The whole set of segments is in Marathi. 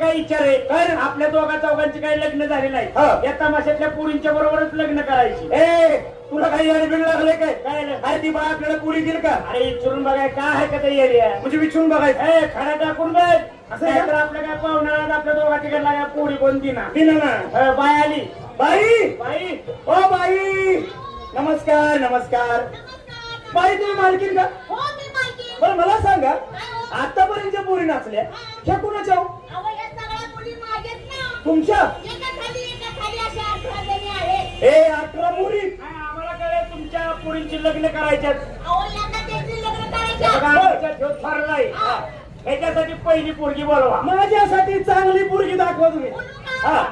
काय विचार आहे. काय आपल्या दोघा चौघांची काही लग्न झाले नाही हा. या तमाशातल्या पुरींच्या बरोबरच लग्न करायची. ए तुला काही अडबिड लागले काय? काय. अरे ती बाय आपल्याला पुरी दिल का? अरे इचरून बघाय काय आहे का ते एरिया म्हणजे विचारून बघायचं. ए खडा टाकून बघ. असं आहे? नाहीतर आपल्या काय पाहुणार आपल्या दोघा तिकडला काय पोरी कोणती ना दिना ना? बाय आली. बाई! बाई. O by! नमस्कार नमस्कार. बाई तुम्ही मालकीन का? हो बरं मला सांगा हो? आतापर्यंत ज्या पोरी नाचल्या ह्या कुणाच्या हो? अहो या सगळ्या मुली माझ्याच ना तुमच्या? ए अठरा काय आम्हाला कळलं तुमच्या पोरींची लग्न करायच्यात? अहो यांना त्यांची लग्न बघा, करायचं आमच्या ठेव ठरलाय. ह्याच्यासाठी पहिली पोरगी बोलवा. माझ्यासाठी चांगली पोरगी दाखवा तुम्ही. हा.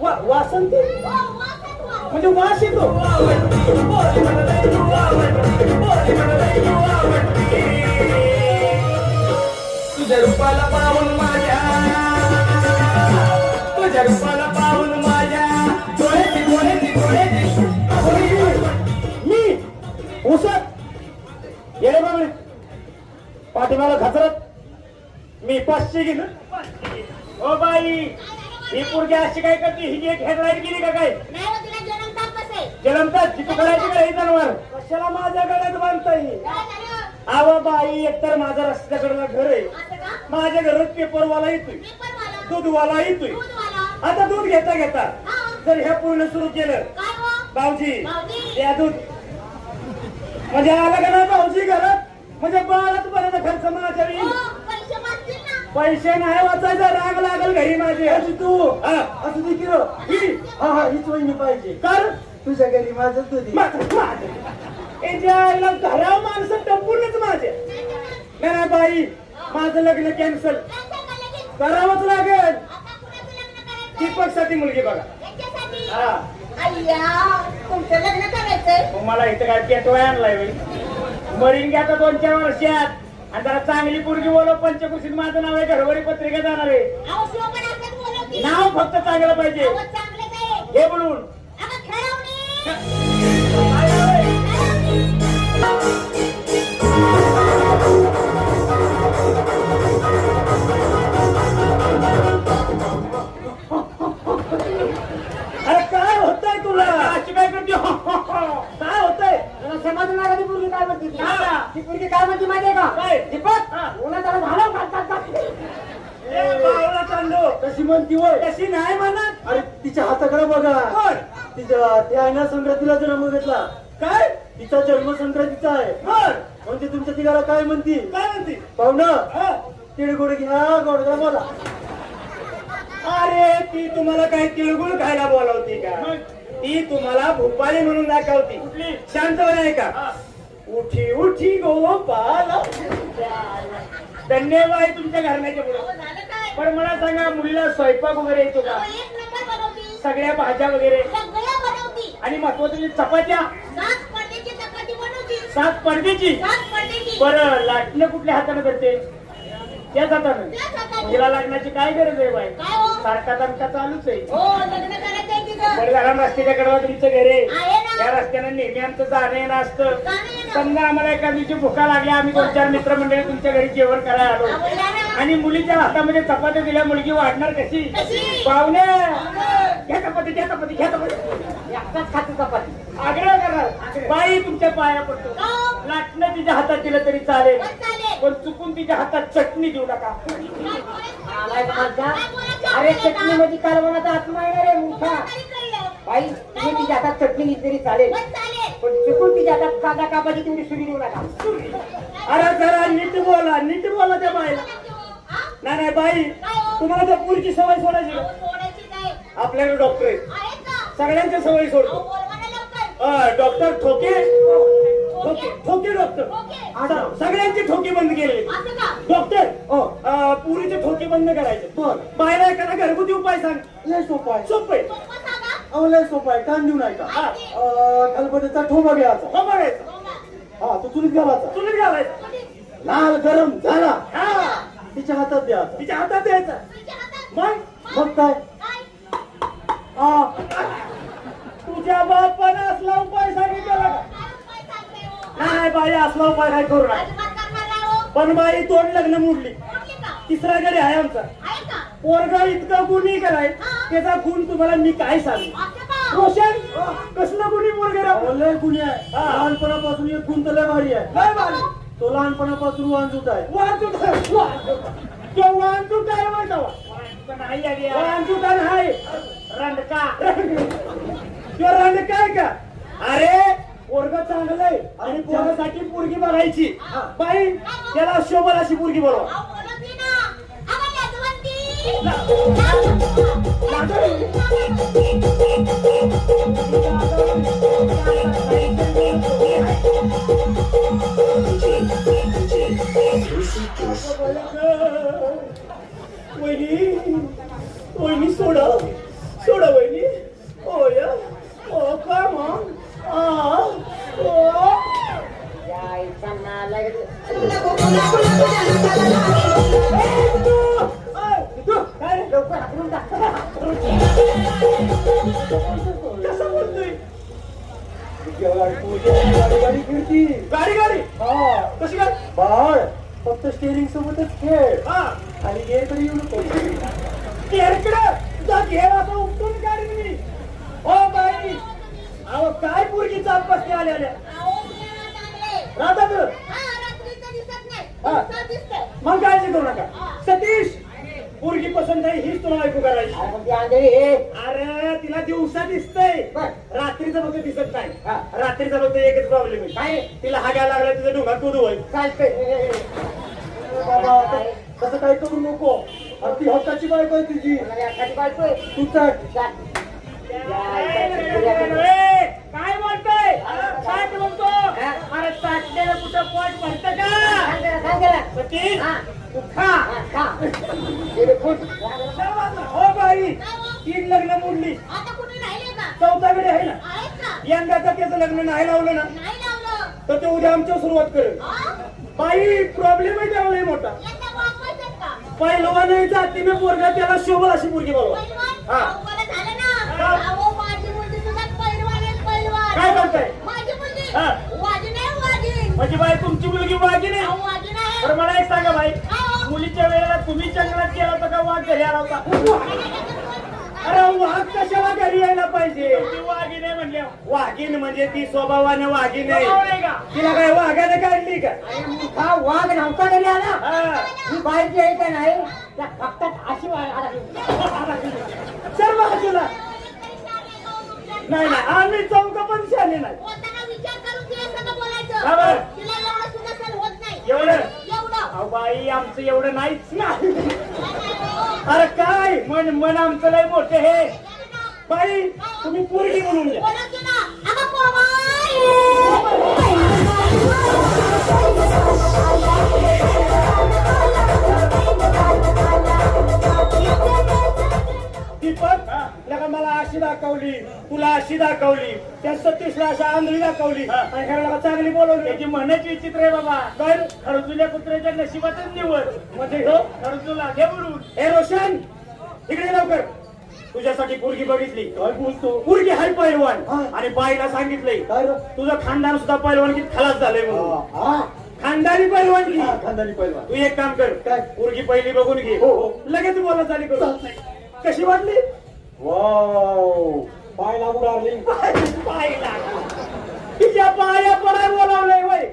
वा- वासंती? हो वासंत वासंत. म्हणजे वास येतो. पाचशे गेलो हो बाई ही पोरगी अशी काय करते ही एक हेडलाईन गेली का काय नाही हो, तिला जन्मताप आहे? जलमतात चिकू करायची का हे जनावर कशाला माझ्या गळ्यात बांधता येईल काय झालं? आवा बाई एकतर माझा रस्त्याकडला घर आहे असं का? माझ्या घरात पेपरवाला येतोय पेपरवाला, दूधवाला येतोय दूधवाला. आता दूध घेता घेता हा. जर ह्या पूर्ण सुरू केलं काय हो? भाऊजी भाऊजी. द्या दूध म्हणजे आला का नाही भाऊजी घरात म्हणजे बाळात पर्यंत खर्च माझ्या हो, येईल ना? पैसे नाही वाचायचा राग लागल घरी माझे. तू. असं दे किरो हा. हा हीच वहिनी पाहिजे. कर. तुझ्या घरी माझं तुझी घराव माणसं टपूनच माझे. नाही बाई. माझं लग्न कॅन्सल? करावंच लागेल? दीपकसाठी मुलगी बघा? हा. अय्या, तुमचं लग्न करायचंय? मला इथं काय पेटवाय आणलाय मरीन घ्या दोन चार वर्षात. आणि जरा चांगली पोरगी बोलव पंचकृषीत माझं नाव आहे घरवरी पत्रिका जाणार आहे. नाव फक्त चांगलं पाहिजे. हे बोलून होतंय समाज नागाची पोरगी काय म्हणते? ती? ती पोरगी काय म्हणते माहितीये का? काय? दीपक हा. उन्हात त्याला घालव घालतात ए बावळा चांडो कशी म्हणती वय कशी नाही म्हणत. अरे तिच्या हाताकडे बघा. कोण तिच्या त्या संक्रांतीला जन्म घेतला. काय? तिचा जन्म संक्रांतीचा आहे. बर म्हणजे तुमच्या तिघाला काय म्हणती? काय म्हणती? पाहुणा तिळगुळ घ्या गोडगा बोला. अरे ती तुम्हाला काय तिळगुळ खायला बोलावती का? मग? ती तुम्हाला भूपाली म्हणून दाखवती? शांत आहे का हा. उठी उठी गोपाल धन्यवाद तुमच्या घरण्याच्या अहो, पुढे झालं काय? पण मला सांगा मुलीला स्वयंपाक वगैरे येतो का बनवती. सगळ्या भाज्या वगैरे. आणि महत्वाची म्हणजे चपात्या सात पडद्याची पडद्याची. बरं लाटणं कुठल्या हाताने करते त्याच हाताने. तिला लागण्याची काय गरज आहे बाई काय हो? सारखा तमका चालूच आहे बरं झाला रस्त्याच्या कडवा तुमचं घर आहे आहे ना? या रस्त्यानं नेहमी आमचं जाणं येणं असतं. समजा आम्हाला एका दिवशी भुका लागल्या आम्ही दोन चार मित्रमंडळी तुमच्या घरी जेवण करायला आलो ना. आणि मुलीच्या हातामध्ये चपात्या दिल्या मुलगी वाढणार कशी कशी? पाहुणे घ्या चपाती घ्या चपाती घ्या चपाती एकटाच खाते चपाती आग्रह करा बाई तुमच्या पाया पडतो. लाटणं तिच्या हातात दिलं तरी चालेल. पण चुकून तिच्या हातात चटणी देऊ नका. अरे? चटणी मध्ये कालवणाचा आत्मा येणार आहे मोठा. तरी. बाई तुम्ही तिच्या हातात चटणी घेतली तरी चालेल. पण चुकून तिच्या हातात कांदा कापाची तेवढी सुरी देऊ नका. अरे जरा नीट बोला नीट बोला त्या बाईला? नाही नाही बाई हो? तुम्हाला त्या पुरीची सवय सोडायची. आपल्याकडे डॉक्टर आहे? सगळ्यांच्या सवयी सोडतो बोलवा ना लवकर. अं, डॉक्टर ठोके? ठोके? ठोके डॉक्टर. सगळ्यांचे ठोके बंद केले असं का? डॉक्टर अं, पुरीचे ठोके बंद करायचे. बायला एखादा घरगुती उपाय सांग. लय सोपं आहे. सोपं आहे. सोपं सांगा. अहो लय सोपं आहे. कान देऊ नका हा. खलबत्याचा ठोबा घ्यायचा. हो बघायचं बोला. हा तो चुलीत घालायचा. चुलीत घालायचं? लाल गरम झाला. हा. तिच्या हातात द्यायचा. तिच्या हातात द्यायचं? मग? मग काय? काय? तुझ्या बापाने असला उपाय सांगितलेला का हो? नाही बाई असला उपाय काय करू नका हो. पण बाई तोंड लग्न मोडली मोडली का? तिसरा गडी आहे आमचा पोरगा इतका गुन्हे कराय त्याचा गुण तुम्हाला मी काय सांगू रोशन कसला गुन्हे पोरगा? लय गुन्हे आहे हा. लहानपणापासून एक गुण तर लय भारी आहे लय भारी. तो लहानपणापासून वांजूट आहे वाहतूक आहे. तो माहिती आहे पण नाही आली वा? वाहतूक आहे रंडका तो रंग काय का? अरे पोरग चांगलं आहे आणि पोरासाठी पोरगी बघायची. बाई त्याला शोभर अशी पोरगी बोलवा. ना. मग काळजी करू नका. सतीश पोरगी पसंत आहे हीच तुला ऐकू करायची. अरे तिला दिवसा दिसतंय. रात्रीचं फक्त दिसत नाही. रात्रीचा फक्त एकच प्रॉब्लेम आहे. काय? तिला हागायला लागला तिचं डोंगात दूध होईल. चालतंय. तसं काही करू नको. ती हक्काची बायको आहे तुझी. कोणाला एखादी बायको आहे? तू चट चाल. काय बोलतोय काय बोलतो अरे चाटलेलं कुठं पोट भरतं का? हा. तू खा बाई. तीन लग्न मोडली. चौथा वेळी आहे ना. यंदाचा त्याचं लग्न नाही लावलं ना. तर ते उद्या आमच्या सुरुवात करेल. हा? बाई प्रॉब्लेम आहे लय मोठा. पहिलवान आहे जातीने पोरगा त्याला शोभल अशी मुलगी पैलवान? हा. अहो, बरं झालं ना अहो माझी मुलगी सुद्धा पैलवान आहे पैलवान काय करताय माझी मुलगी हा. वाजी नाही वाजी म्हणजे बाई तुमची मुलगी वागी नाही अहो बरं मला एक सांगा बाई अहो. मुलीच्या वेळेला तुम्ही जंगलात गेला होता का वाघ घरी आला होता? अरे वाघ कशाला घरी यायला पाहिजे? ती वाघी नाही म्हणल्या वाघीण म्हणजे ती स्वभावाने वाघीण आहे. स्वभाव नाही का? तिला काय वाघाने काढली का? अरे मूर्खा, वाघ नव्हता घरी आला. हा. ही बायची आहे का नाही त्या फक्तात अशी. चल बाजूला नाही नाही आम्ही चौक पण शाने नाही. एवढं. अहो बाई आमचं एवढं नाहीच ना. अरे काय? मन मन आमचं लय मोठे हे बाई तुम्ही पूर्वी म्हणून द्या. लगा मला अशी दाखवली तुला अशी दाखवली त्या सतीशला अशा आंधळी दाखवली. आणि ह्याला चांगली बोलवली. त्याची म्हणच विचित्र आहे बाबा. काय खरजुल्या कुत्र्याच्या नशिबातच निवड. म्हणजे? हो खरजुला घे बुडून हे रोशन इकडे लवकर. तुझ्यासाठी पोरगी बघितली. पोरगी हाय पैलवान. आणि बाईला सांगितलंय रे? तुझं खानदान सुद्धा पैलवानकीत खलास झालंय म्हणून. खानदानी पैलवानकी हा, खानदानी पहिलवान तू एक काम कर काय? पोरगी पहिली बघून घे. हो, हो. लगेच बोला करू. कशी वाटली? वाव पाय लागू डार्लिंग पायला तिच्या पाया पडाय बोलावलंय वय?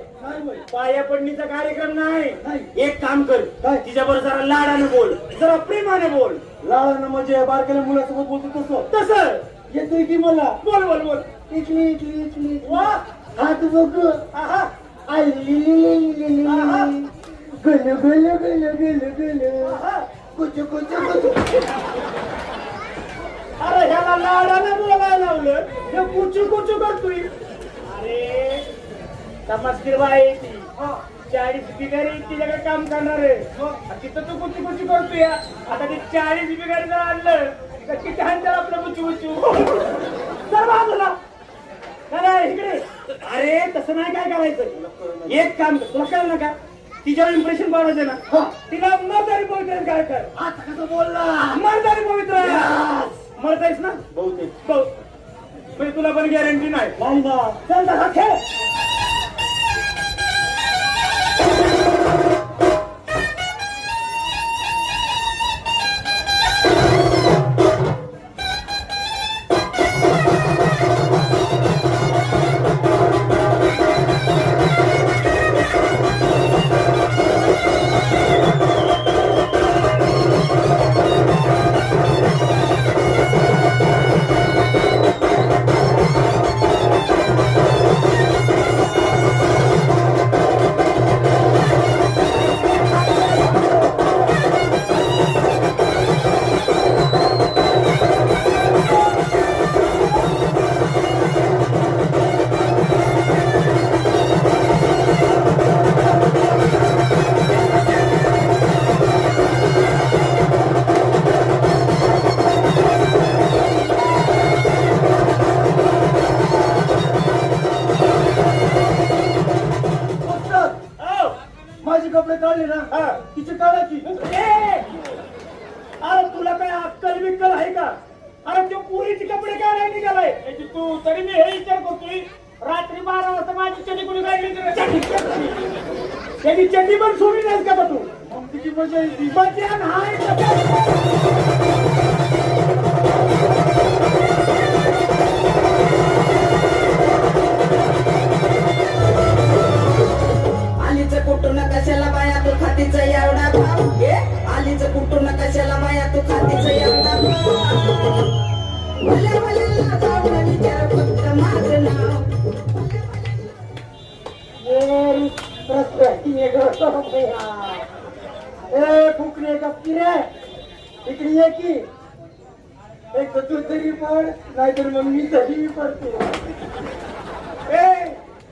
पाया पडणीचा कार्यक्रम नाही. नाही. एक काम कर? तिच्या बरोबर जरा लाडाने बोल. जरा प्रेमाने बोल. लाडानं म्हणजे बारक्याला मुलासोबत बोलतो तसं. तसं. येतोय की मला? बोल बोल बोल. इटली इटली इटली वा. हात बघ आहा. आली आहा. गल गल गल गल गल. कुच कुच कुच अरे ह्याला लाडाने बोलायला लावलं. हे कुचू कुचू करतोय. अरे तमासगीर बाई. ती चाळीस बिगारी तिच्याकडे काम करणार आहे. आणि तिथं तू कुची कुची करतोय. आता ते चाळीस बिगारी जर आणलं तर किती हाणतात आपलं कुचू कुचू? चल बाजूला नाही, इकडे. अरे तसं नाही काय करायचं. एक काम कर तुला कळलं ना का? तिच्यावर इम्प्रेशन पाडायचं ना? तिला मरदारी पवित्र काय कर? आता कसं बोलला मरदारी पवित्र मरतायस ना? बहुतेक. बघ म्हणजे तुला पण गॅरंटी नाही. नाही ना चल तसा खेळ. अक्कल बिक्कल आहे का? अरे तो पुरीचे कपडे काय नाही निघालाय तू तरी मी हे विचार करतोय. रात्री बारा वाजता माझी चटी कुणी काढली त्याची चटी पण सोडली नाही का तू? तिची मजा येते. आलीच कुठून कशाला बाया तू खातीचा एवढा आलीच कुठून फुकणे गप्पी रे इकडे ये की एक तर तू तरी पड नाहीतर मग मी तरी पडतो ए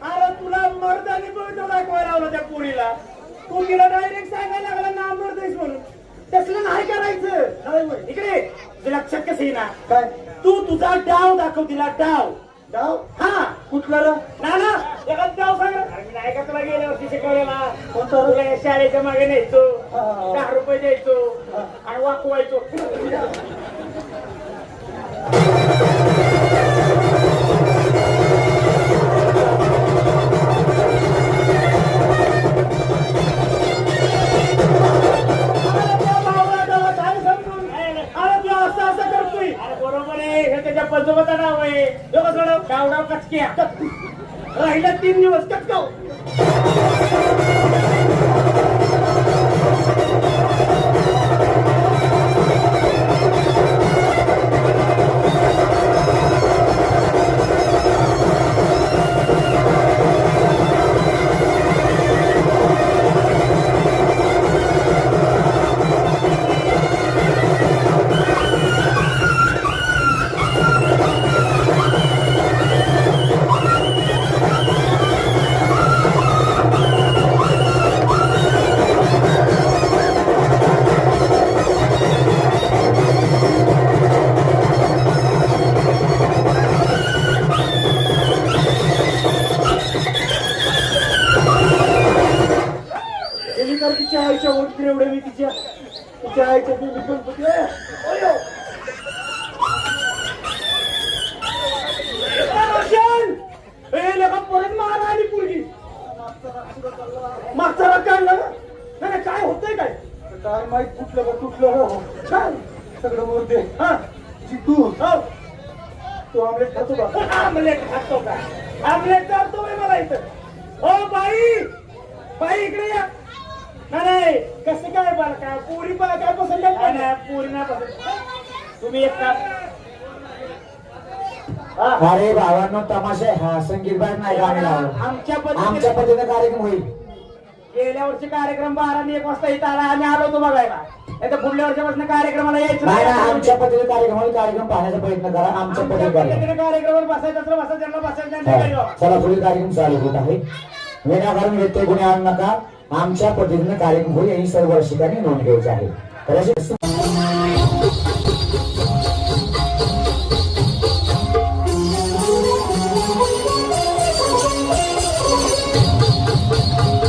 अरे तुला मर्दानी पवित्र दाखवायला लावला त्या पोरीला. तू तिला डायरेक्ट सांगायला लागला ना मर्देश म्हणून. तसलं नाही करायचं? इकडे. तुला लक्षात कसं येईना? काय? तू तुझा डाव दाखव तिला डाव. डाव? हा. कुठला ना ना. एखादा डाव सांग मी नाही का तुला गेल्या वर्षी शिकवलेला? कोणता रे? तुला या शाळेच्या मागे न्यायचो. दहा रुपये द्यायचो. आणि वाकवायचो. सगळं बोलते. हा चिकू हो. तो आमलेट खातो का आमलेट खातो का आमलेट चालतो मला इथं. O by. बाई इकडे या. नाही कसं काय बाला काय पोरी बाला काय पसंत? नाही पोरी नाही पसंत. तुम्ही एक काम हा. अरे भावांनो तमाशा आहे. हा संगीत बाहेर नाही गाणी आमच्या आमच्या पद्धतीने कार्यक्रम होईल. गेल्या वर्षी कार्यक्रम बारा एक वाजता इथं आला आम्ही आलो होतो बघायला. पुढल्या वर्षापासून कार्यक्रमाला यायचं नाही ना आमच्या पद्धतीने कार्यक्रम होईल कार्यक्रम पाहण्याचा प्रयत्न करा. आमच्या पद्धतीने कार्यक्रम पद्धतीने कार्यक्रमावर बसायचं असलं बसायचं त्यांना हा. चला पुढील कार्यक्रम चालू होत आहे. विनाकारण व्यत्यय कोणी आणू नका. आमच्या पद्धतीने कार्यक्रम होईल सर्व रसिकांनी नोंद घ्यायची आहे.